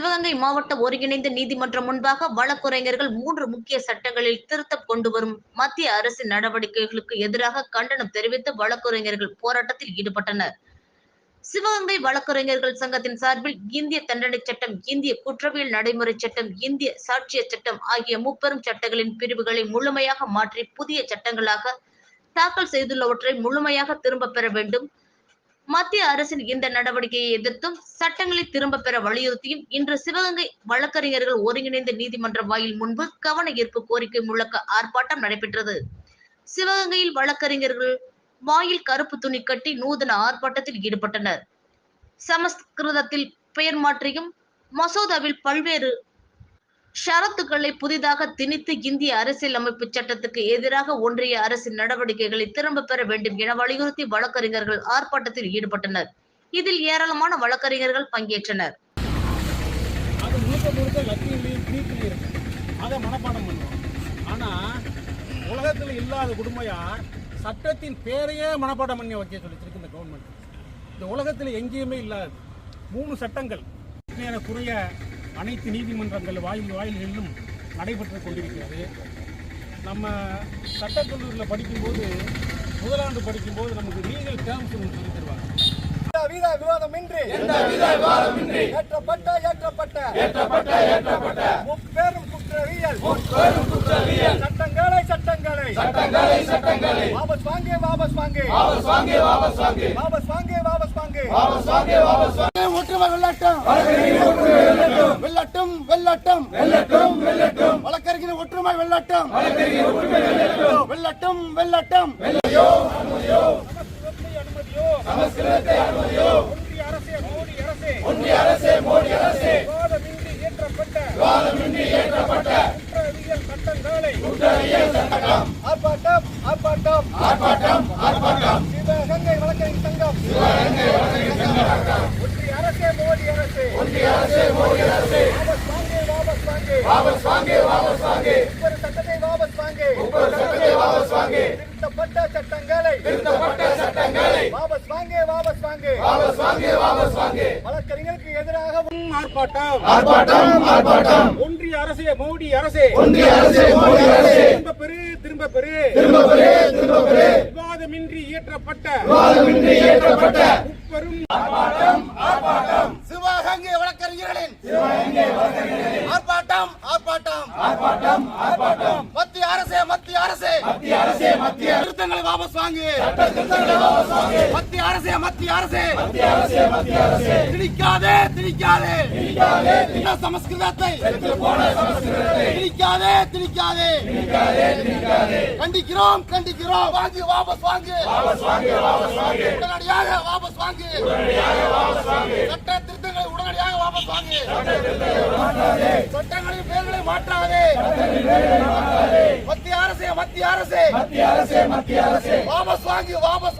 சிவகங்கை மாவட்ட ஒருங்கிணைந்த நீதிமன்றம் முன்பாக வழக்குரைஞர்கள் மூன்று முக்கிய சட்டங்களில் திருத்தம் கொண்டு வரும் மத்திய அரசின் நடவடிக்கைகளுக்கு எதிராக கண்டனம் தெரிவித்து வழக்குரைஞர்கள் போராட்டத்தில் ஈடுபட்டனர். சிவகங்கை வழக்குரைஞர்கள் சங்கத்தின் சார்பில் இந்திய தண்டனை சட்டம் இந்திய குற்றவியல் நடைமுறை சட்டம் இந்திய சாட்சிய சட்டம் ஆகிய முப்பெரும் சட்டங்களின் பிரிவுகளை முழுமையாக மாற்றி புதிய சட்டங்களாக தாக்கல் செய்துள்ளவற்றை முழுமையாக திரும்ப பெற வேண்டும். மத்திய அரசின் இந்த நடவடிக்கையை எதிர்த்தும் சட்டங்களை திரும்ப பெற வலியுறுத்தியும் இன்று சிவகங்கை வழக்கறிஞர்கள் ஒருங்கிணைந்த நீதிமன்ற வாயில் முன்பு கவன ஈர்ப்பு கோரிக்கை முழக்க ஆர்ப்பாட்டம் நடைபெற்றது. சிவகங்கையில் வழக்கறிஞர்கள் வாயில் கருப்பு துணி கட்டி நூதன ஆர்ப்பாட்டத்தில் ஈடுபட்டனர். சமஸ்கிருதத்தில் பெயர் மாற்றியும் மசோதாவில் பல்வேறு ஷரத்துக்களை புதிதாக திணித்து இந்திய அரசியல் அமைப்பு சட்டத்துக்கு எதிராக ஒன்றிய அரசின் நடவடிக்கைகளை திரும்ப பெற வேண்டும் என வலியுறுத்தி வழக்கறிஞர்கள் ஆர்ப்பாட்டத்தில் ஈடுபட்டனர். இதில் ஏராளமான வழக்கறிஞர்கள் பங்கேற்றனர். அது முழுக்க முழுக்க அதை மனப்பாடம் ஆனால் உலகத்தில் இல்லாத கொடுமையாக சட்டத்தின் பேரையே மனப்பாடம் பண்ணி வைக்க சொல்லிச்சிருக்கு இந்த கவர்மெண்ட் இந்த உலகத்தில் எங்கேயுமே இல்லாது. மூணு சட்டங்கள். குறைய அனைத்து நீதிமன்றங்கள் வாயில் வாயில்களிலும் நடைபெற்று கொண்டிருக்கிறது. நம்ம சட்டக்கல்லூரியில் படிக்கும்போது முதலாண்டு படிக்கும்போது நமக்கு லீகல் டேர்ம்ஸ் ஒன்று சொல்லி தருவாங்க. வீத விவாதமின்றி ஏற்றப்பட்ட ஏற்றப்பட்ட ஏற்றப்பட்ட ஏற்றப்பட்ட முப்பெரும் குற்றவியல் முப்பெரும் குற்றவியல் சட்டங்களை சட்டங்களை சட்டங்களை சட்டங்களை வாபஸ் வாங்கே வாபஸ் வாங்கே வாபஸ் வாங்கே வாபஸ் வாங்கே வாபஸ் வாங்கே வாபஸ் வாங்கே வாபஸ் வாங்கே வாபஸ் வாங்கே. ஒற்றுமை வெள்ளட்டும் வெள்ளட்டும். வெள்ளட்டும் வெள்ளட்டும். வெள்ளட்டும் வழக்கறிஞர் ஒற்றுமை வெள்ளட்டும். வெள்ளட்டும் வெள்ளட்டும். ஒன்றிய அரசே மோடி அரசே ஏற்றப்பட்ட ஏற்றப்பட்ட ஆர்ப்பாட்டம் ஆர்ப்பாட்டம் ஆர்ப்பாட்டம். ஒன்றிய அரசே மோடி அரசே வாபஸ் வாங்கே வாபஸ் வாங்கே ஒவ்வொரு சட்டத்தை வாபஸ் வாங்கே ஒவ்வொரு சட்டத்தை வாபஸ் வாங்கே திருத்தப்பட்ட சட்டங்களை திருத்தப்பட்ட சட்டங்களை வாபஸ் வாங்கே வாபஸ் வாங்கே வாபஸ் வாங்கே வாபஸ் வாங்கே வழக்கறிஞருக்கு ஆர்ப்பாட்டம் ஆர்ப்பாட்டம் ஆர்ப்பாட்டம் ஒன்றிய அரசே மோடி அரசே ஒன்றிய அரசே மோடி திரும்ப பெரு திரும்ப பெரு திரும்ப பெரு திரும்ப பெறு விவாதமின்றி இயற்றப்பட்ட விவாதமின்றி ஏற்றப்பட்ட ஆர்ப்பாட்டம். சிவகங்கை வழக்கறிஞர்களின் ஆர்ப்பாட்டம் ஆர்ப்பாட்டம் ஆர்ப்பாட்டம் ஆர்ப்பாட்டம். மத்திய அரசே மத்திய அரசே. மத்திய அரசே மத்திய திருத்தங்களை வாபஸ் வாங்கு. மத்திய அரசே மத்திய அரசே. மத்திய அரசே மத்திய அரசே. திணிக்காதே திணிக்காதே. திணிக்காதே இந்த சமஸ்கிருதத்தை. திணிக்காதே திணிக்காதே. கண்டிக்கிறோம் கண்டிக்கிறோம். வாங்கி வாபஸ் வாங்கு. வாபஸ் வாங்கு. வாபஸ் வாங்கு. உடனடியாக வாபஸ் வாங்கு. உடனடியாக வாபஸ் வாங்கு சட்டங்களின் பெயர்களை மாற்றாதே. மத்திய அரசே மத்திய அரசே. மத்திய அரசே மத்திய அரசே. வாபஸ் வாங்கி வாபஸ்